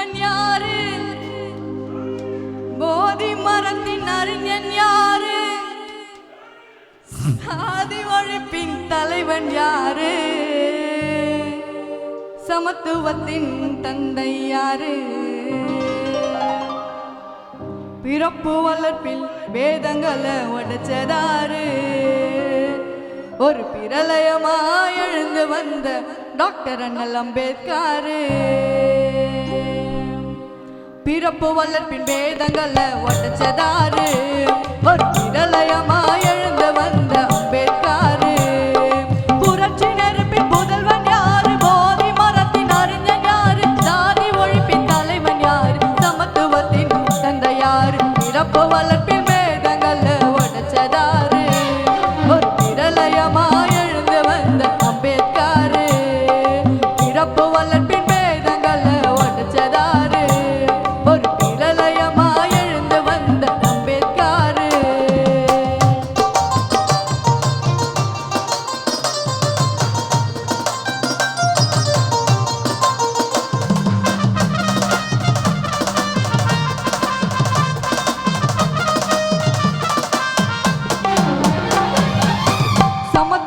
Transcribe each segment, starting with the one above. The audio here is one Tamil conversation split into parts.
தலைவன் யாரு? போதி மரத்தின் அறிஞன் யாரு? சாதி ஒழிப்பின் தலைவன் யாரு? சமத்துவத்தின் தந்தை யாரு? பிறப்பு வளர்ப்பில் வேதங்களை உடைச்சதாரு ஒரு பிரளயமா எழுந்து வந்த டாக்டர் அண்ணல் அம்பேத்காரு. பிறப்பு வல்லன் பின் வேதங்களை ஒட்டச்சதாரு ஒரு விரலயமா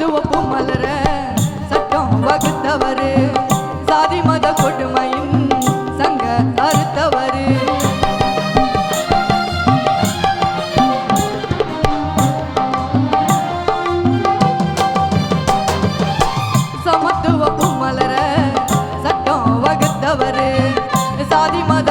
சிவப்பு மலர சட்டம் வகுத்தவரு. சாதி மத கொடுமையின் சங்க அறுத்தவரு. சமத்துவப்பு மலர சட்டம் வகுத்தவரு. சாதி மத